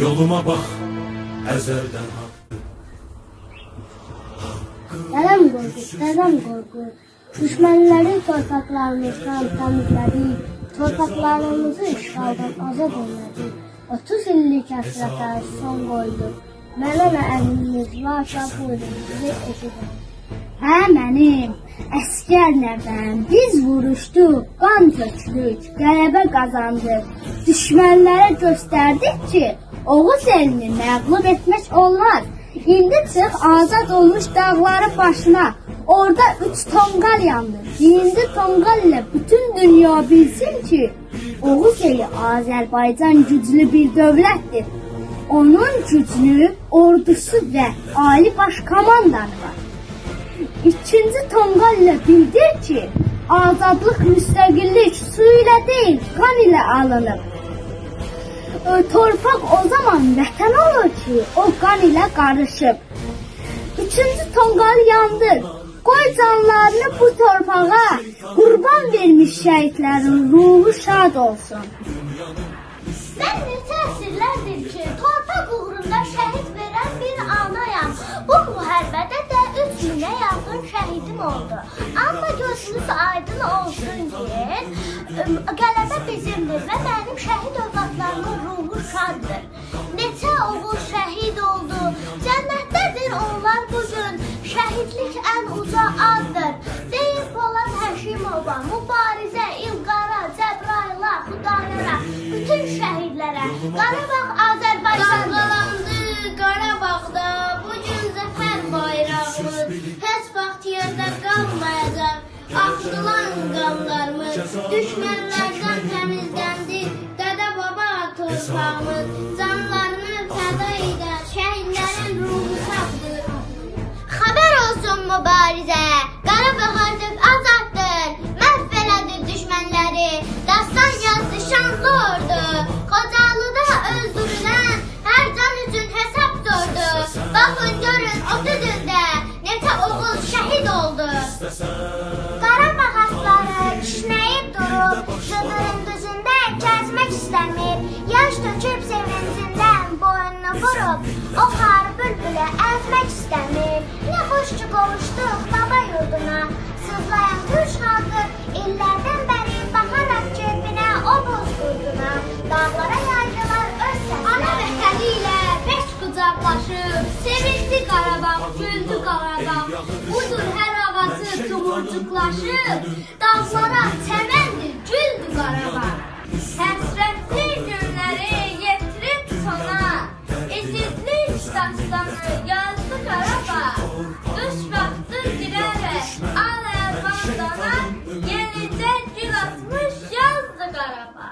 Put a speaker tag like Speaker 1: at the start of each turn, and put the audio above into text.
Speaker 1: Yoluma bak ezelden hakkı
Speaker 2: Neden korku, neden korku? Düşmanları torpaklarımızdan temizledik, torpaklarımızı işgaldan azad elədik. 30 illik həsrətə son qoyduq. Mənə nə əmriniz varsa buyurun, bizi eşidin. Hə mənim, əskər nəvəm, biz vuruşduq, qan tökdük, qələbə qazandıq. Düşmənlərə göstərdik ki, Oğuz elini məğlub etmək olmaz. İndi çıx azad olmuş dağları başına. Orada üç tonqal yandı. İndi tonqal ilə bütün dünya bilsin ki, Oğuz eli Azərbaycan güclü bir dövlətdir. Onun güclü ordusu və ali baş komandanı var. İkinci tonqal ilə bildir ki, azadlıq müstəqillik su ilə deyil, qan ilə alınıb. Ö, Torpaq o zaman vətən olur ki, o qan ilə qarışıb. Üçüncü tonqal yandı. Qoy canlarını bu torpağa qurban vermiş şəhidlərin ruhu şad olsun.
Speaker 3: Ben neçə əsrlərdir ki, torpaq uğrunda şəhid verən bir anayam. Bu müharibədə də 3 minə yaxın şəhidim oldu. Amma gözünüz aydın olsun ki, qələbə bizimdir və mənim şəhid övladlarımın ruhu şaddır. Neçə oğul şəhid oldu, cənnətdədir onlar bugün. Şəhidlik ən uca addır. Deyir Polad Həşimova, Mübarizə, İlqara, Cəbrayla, Xudayara, bütün şəhidlərə. Qarabağ Azərbaycan
Speaker 4: Dalgalandı Qarabağda Düşmənlərdən təmizləndi Dədə baba torpağımız Canlarını fəda edən şəhidlərin ruhu sağdır
Speaker 3: Xəbər olsun mübarizə, Qarabağ artıq azaddır. Məhv elədi düşmənləri, dastan yazdı şanlı ordu. Xocalıda öldürülən hər can üçün hesab sordu. Baxın görün 30 ildə neçə oğul şəhid oldu. Qarabağ o xar bülbülə əzmək istəmir. Nə xoş ki qovuşduq baba yurduna, sızlayan türk xalqı illərdən bəri baxaraq körpünə o buz qurduna. Dağlara yaydılar öz səsini.
Speaker 4: Ana vətəni ilə beş qucaqlaşıb Sevindi Qarabağ, güldü Qarabağ Budur hər ağası tumurcuqlaşıb Dağlara çəməndir, Dastanı yazdı Qarabağ Düş girərək al əlvan dana Yenicə gül atmış yazdı Qarabağ